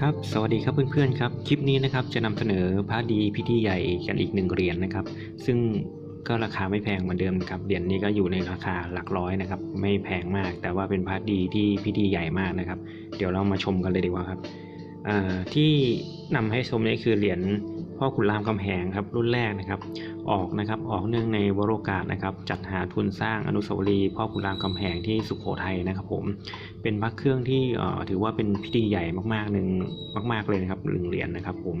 ครับสวัสดีครับเพื่อนๆครับคลิปนี้นะครับจะนำเสนอพระดีพิธีใหญ่กันอีกหนึ่งเหรียญนะครับ ซึ่งก็ราคาไม่แพงเหมือนเดิมครับเหรียญนี้ก็อยู่ในราคาหลักร้อยนะครับ ไม่แพงมากแต่ว่าเป็นพระดีที่พิธีใหญ่มากนะครับ เดี๋ยวเรามาชมกันเลยดีกว่าครับ ที่นำให้ชมนี้คือเหรียญพ่อขุนรามคำแหงครับรุ่นแรกนะครับ ออกนะครับออกเนื่องในวโรกาสนะครับ จัดหาทุนสร้างอนุสาวรีย์พ่อขุนรามคำแหงที่สุโขทัยนะครับ ผมเป็นพระเครื่องที่ถือว่าเป็นพิธีใหญ่มากๆหนึ่งมาก ๆเลยนะครับหนึ่งเหรียญนะครับ ผม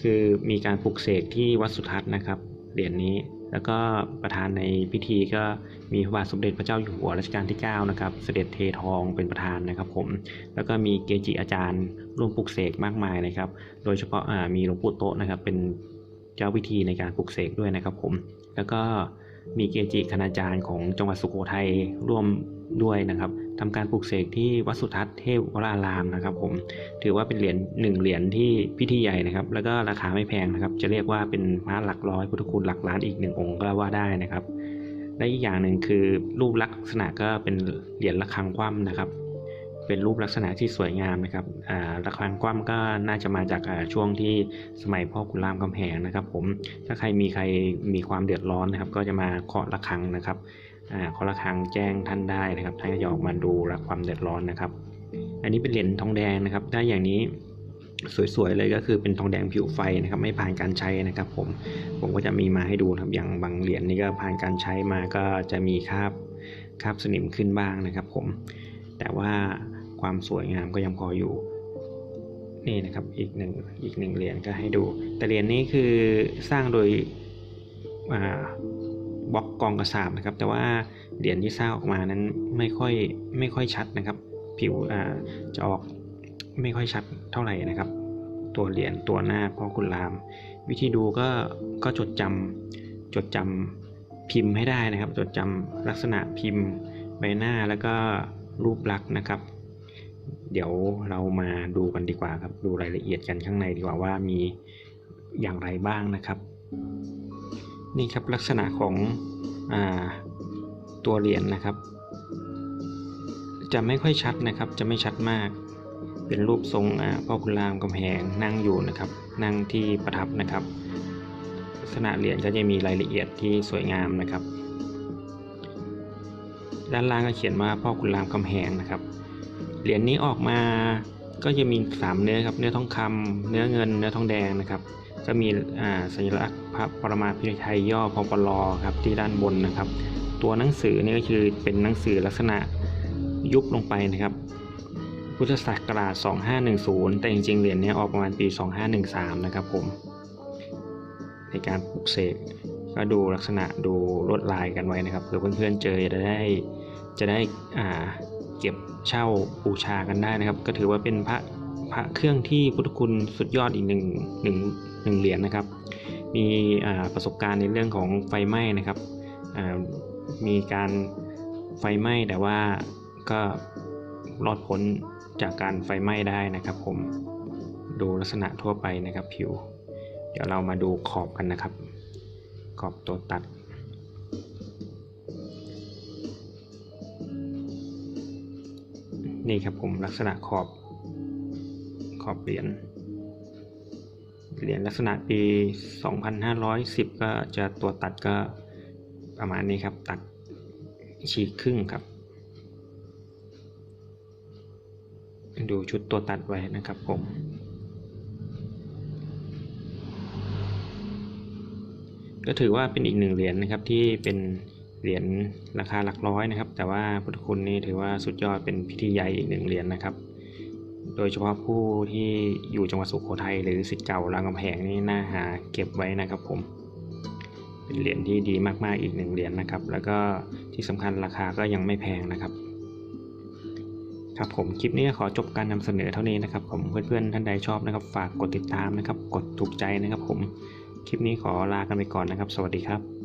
คือมีการปลุกเสกที่วัดสุทัศน์นะครับเหรียญนี้ แล้วก็ประธานในพิธีก็มีพระบาทสมเด็จพระเจ้าอยู่หัวรัชกาลที่9นะครับเสด็จเททองเป็นประธานนะครับผมแล้วก็มีเกจิอาจารย์ร่วมปลุกเสกมากมายนะครับ โดยเฉพาะมีหลวงปู่โตะนะครับ เป็นเจ้าพิธีในการปลุกเสกด้วยนะครับผมแล้วก็มีเกจิคณาจารย์ของจังหวัดสุโขทัยร่วมด้วยนะครับ ทำการปลุกเสกที่วัดสุทัศน์เทพวรารามนะครับ ผมถือว่าเป็นเหรียญหนึ่งเหรียญที่พิธีใหญ่นะครับ แล้วก็ราคาไม่แพงนะครับ จะเรียกว่าเป็นพระหลักร้อยพุทธคุณหลักล้านอีกหนึ่งองค์ก็ว่าได้นะครับและอีกอย่างหนึ่งคือรูปลักษณะก็เป็นเหรียญระฆังคว่ำนะครับ เป็นรูปลักษณะที่สวยงามนะครับระฆังคว่ำก็น่าจะมาจากช่วงที่สมัยพ่อขุนรามคำแหงนะครับ ผมถ้าใครมีใครมีความเดือดร้อนนะครับ ก็จะมาเคาะระฆังนะครับ อ่าเคาระฆังแจ้งท่านได้นะครับ ท่านก็จะออกมาดูรับความเดือดร้อนนะครับ อันนี้เป็นเหรียญทองแดงนะครับถ้อย่างนี้สวยๆเลยก็คือเป็นทองแดงผิวไฟนะครับ ไม่ผ่านการใช้นะครับ ผมผมก็จะมีมาให้ดูนะครับอย่างบางเหรียญนี่ก็ผ่านการใช้มาก็จะมีคราบคราบสนิมขึ้นบ้างนะครับ ผมแต่ว่าความสวยงามก็ยังพออยู่นี่นะครับอีกหนึ่งอีกหนึ่งเหรียญก็ให้ดู แต่เหรียญนี้คือสร้างโดยอ่า บล็อกกองกระสาบนะครับ แต่ว่าเหรียญที่สร้างออกมานั้นไม่ค่อยไม่ค่อยชัดนะครับ ผิวจะออกไม่ค่อยชัดเท่าไหร่นะครับ ตัวเหรียญตัวหน้าพ่อคุณราม วิธีดูก็ก็จดจำจดจำพิมพ์ให้ได้นะครับ จดจำลักษณะพิมพ์ใบหน้าแล้วก็รูปลักษณ์นะครับ เดี๋ยวเรามาดูกันดีกว่าครับ ดูรายละเอียดกันข้างในดีกว่าว่ามีอย่างไรบ้างนะครับ นี่ครับลักษณะของอตัวเหรียญนะครับ จะไม่ค่อยชัดนะครับ จะไม่ชัดมาก เป็นรูปทรงพ่อคุณรามกำแหงนั่งอยู่นะครับ นั่งที่ประทับนะครับ ลักษณะเหรียญก็จะมีรายละเอียดที่สวยงามนะครับ ด้านล่างก็เขียนว่าพ่อคุณรามคำแหงนะครับ เหรียญนี้ออกมาก็จะมี 3 เนื้อครับ เนื้อทองคำเนื้อเงิน เนื้อทองแดงนะครับ ก็มีสัญลักษณ์พระปรมาภิไธยย่อพปลครับที่ด้านบนนะครับ ตัวหนังสือนี่ก็คือเป็นหนังสือลักษณะยุบลงไปนะครับ พุทธศักราช 2510 แต่จริงๆ เหรียญนี้ออกประมาณปี 2513 นะครับผม ในการปลุกเสกก็ดูลักษณะดูลวดลายกันไว้นะครับเผื่อเพื่อนๆเจอจะได้จะได้อ่าเก็บเช่าบูชากันได้นะครับ ก็ถือว่าเป็นพระพระเครื่องที่พุทธคุณสุดยอดอีกหนึ่งหนึ่ง หนึ่งเหรียญนะครับ มีประสบการณ์ในเรื่องของไฟไหม้นะครับ มีการไฟไหม้แต่ว่าก็รอดพ้นจากการไฟไหม้ได้นะครับ ผมดูลักษณะทั่วไปนะครับ ผิว เดี๋ยวเรามาดูขอบกันนะครับ ขอบตัวตัดนี่ครับผมลักษณะขอบขอบเหรียญ เหรียญลักษณะปี 2510 ก็จะตัวตัดก็ประมาณนี้ครับ ตัดฉีกครึ่งครับ ดูชุดตัวตัดไว้นะครับผม ก็ถือว่าเป็นอีกหนึ่งเหรียญนะครับที่เป็นเหรียญราคาหลักร้อยนะครับ แต่ว่าพุทธคุณนี่ถือว่าสุดยอดเป็นพิธีใหญ่อีกหนึ่งเหรียญนะครับ โดยเฉพาะผู้ที่อยู่จังหวัดสุโขทัยหรือสิทธิ์เก่ารามคำแหงนี่น่าหาเก็บไว้นะครับผม เป็นเหรียญที่ดีมากๆอีกหนึ่งเหรียญนะครับ แล้วก็ที่สำคัญราคาก็ยังไม่แพงนะครับครับผมคลิปนี้ขอจบการนำเสนอเท่านี้นะครับผมเพื่อนๆท่านใดชอบนะครับ ฝากกดติดตามนะครับ กดถูกใจนะครับ ผมคลิปนี้ขอลากันไปก่อนนะครับ สวัสดีครับ